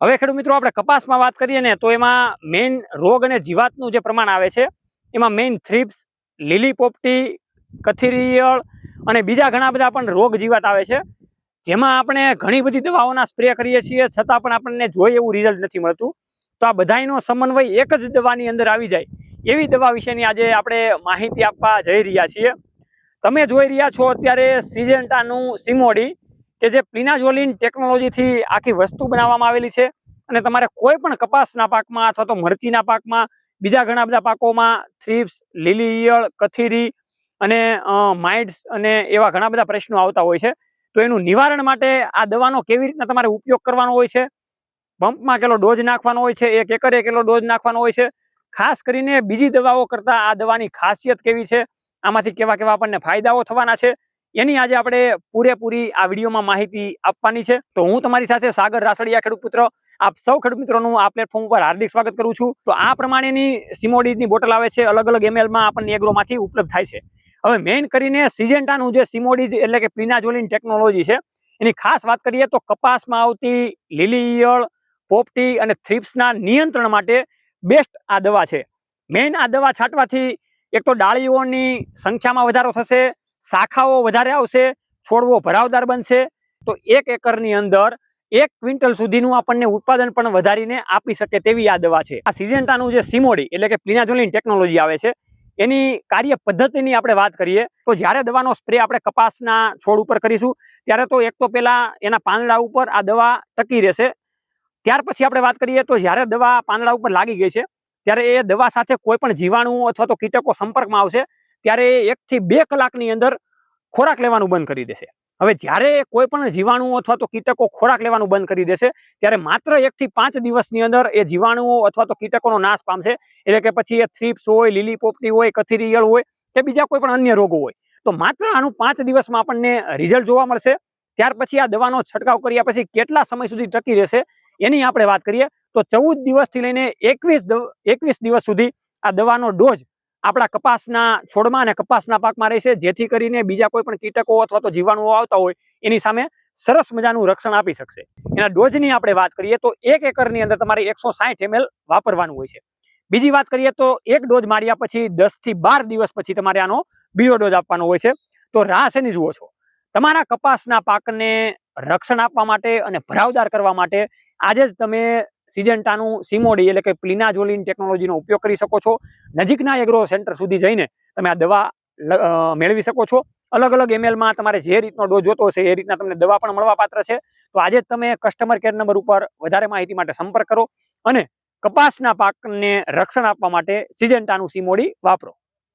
હવે ખેડૂત મિત્રો, આપણે કપાસમાં વાત કરીએ ને, તો એમાં મેઇન રોગ અને જીવાતનું જે પ્રમાણ આવે છે, એમાં મેઇન થ્રીપ્સ લીલી પોપટી કથિરિયળ અને બીજા ઘણા બધા પણ રોગ જીવાત આવે છે. જેમાં આપણે ઘણી બધી દવાઓના સ્પ્રે કરીએ છીએ, છતાં પણ આપણને જોઈએ એવું રિઝલ્ટ નથી મળતું. તો આ બધાયનો સમન્વય એક જ દવાની અંદર આવી જાય. એવી દવા વિશેની આજે આપણે માહિતી આપવા જઈ રહ્યા છીએ. તમે જોઈ રહ્યા છો અત્યારે સિજેન્ટાનું સિમોડી કે જે પ્લિનાઝોલિન ટેકનોલોજીથી આખી વસ્તુ બનાવવામાં આવેલી છે અને તમારે કોઈ પણ કપાસના પાકમાં અથવા તો મરચીના પાકમાં, બીજા ઘણા બધા પાકોમાં, થ્રીપ્સ, લીલી ઈયળ, કથીરી અને માઇડ્સ અને એવા ઘણા બધા પ્રશ્નો આવતા હોય છે. તો એનું નિવારણ માટે આ દવાનો કેવી રીતના તમારે ઉપયોગ કરવાનો હોય છે? પંપમાં કેટલો ડોઝ નાખવાનો હોય છે? એક એકરે કેટલો ડોઝ નાખવાનો હોય છે? ખાસ કરીને બીજી દવાઓ કરતાં આ દવાની ખાસિયત કેવી છે? આમાંથી કેવા કેવા આપણને ફાયદાઓ થવાના છે? એની આજે આપણે પૂરેપૂરી આ વિડીયોમાં માહિતી આપવાની છે. તો હું તમારી સાથે સાગર રાસડિયા, ખેડૂત પુત્ર, આપ સૌ ખેડૂત મિત્રોનું આ પ્લેટફોર્મ ઉપર હાર્દિક સ્વાગત કરું છું. તો આ પ્રમાણેની સિમોડીઝની બોટલ આવે છે, અલગ અલગ એમએલમાં આપણને એગ્રોમાંથી ઉપલબ્ધ થાય છે. હવે મેઇન કરીને સિજેન્ટાનું જે સિમોડીઝ એટલે કે પ્રિનાઝોલિન ટેકનોલોજી છે, એની ખાસ વાત કરીએ તો કપાસમાં આવતી લીલી ઈયળ, પોપટી અને થ્રીપ્સના નિયંત્રણ માટે બેસ્ટ આ દવા છે. મેઇન આ દવા છાંટવાથી એક તો ડાળીઓની સંખ્યામાં વધારો થશે શાખાઓ વધારે આવશે, છોડવો ભરાવદાર બનશે. તો એક એકરની અંદર એક ક્વિન્ટલ સુધીનું આપણને ઉત્પાદન પણ વધારીને આપી શકે તેવી આ દવા છે. આ સિજેન્ટાનું જે સિમોડી, એટલે કે પ્લિનાઝોલિન ટેકનોલોજી આવે છે, એની કાર્ય પદ્ધતિની આપણે વાત કરીએ, તો જ્યારે દવાનો સ્પ્રે આપણે કપાસના છોડ ઉપર કરીશું, ત્યારે તો એક તો પહેલાં એના પાંદડા ઉપર આ દવા ટકી રહેશે. ત્યાર પછી આપણે વાત કરીએ, તો જ્યારે દવા પાંદડા ઉપર લાગી ગઈ છે, ત્યારે એ દવા સાથે કોઈ પણ જીવાણુઓ અથવા તો કીટકો સંપર્કમાં આવશે ત્યારે એકથી બે કલાકની અંદર ખોરાક લેવાનું બંધ કરી દેશે. હવે જ્યારે કોઈ પણ જીવાણુઓ અથવા તો કીટકો ખોરાક લેવાનું બંધ કરી દેશે, ત્યારે માત્ર એકથી પાંચ દિવસની અંદર એ જીવાણુઓ અથવા તો કીટકોનો નાશ પામશે. એટલે કે પછી એ થ્રીપ્સ હોય લીલી પોપટી હોય ઈયળ હોય કે બીજા કોઈ પણ અન્ય રોગો હોય. તો માત્ર આનું પાંચ દિવસમાં આપણને રિઝલ્ટ જોવા મળશે. ત્યાર પછી આ દવાનો છંટકાવ કર્યા પછી કેટલા સમય સુધી ટકી રહેશે એની આપણે વાત કરીએ. તો ચૌદ દિવસથી લઈને એકવીસ એકવીસ દિવસ સુધી આ દવાનો ડોઝ આપણા કપાસના છોડમાં અને કપાસના પાકમાં રહેશે. જેથી કરીને બીજા કોઈ પણ કીટકો અથવા તો જીવાણુઓ આવતા હોય, એની સામે સરસ મજાનું રક્ષણ આપી શકશે. એના ડોઝની આપણે વાત કરીએ તો એક એકરની અંદર તમારે એકસો સાઠ એમએલ વાપરવાનું હોય છે. બીજી વાત કરીએ તો એક ડોઝ માર્યા પછી દસથી બાર દિવસ પછી તમારે આનો બીજો ડોઝ આપવાનો હોય છે. તો રાહ શેની જુઓ છો. તમારા કપાસના પાકને રક્ષણ આપવા માટે અને ભરાવદાર કરવા માટે આજે જ તમે સિજન્ટાનું સિમોડી એટલે કે પ્લિનાઝોલિન ટેકનોલોજીનો ઉપયોગ કરી શકો છો. નજીકના એગ્રો સેન્ટર સુધી જઈને તમે આ દવા મેળવી શકો છો. અલગ અલગ એમએલમાં તમારે જે રીતનો ડોઝ જોતો હશે એ રીતના તમને દવા પણ મળવા પાત્ર છે. તો આજે જ તમે કસ્ટમર કેર નંબર ઉપર વધારે માહિતી માટે સંપર્ક કરો અને કપાસના પાકને રક્ષણ આપવા માટે સિજન્ટાનું સિમોડી વાપરો.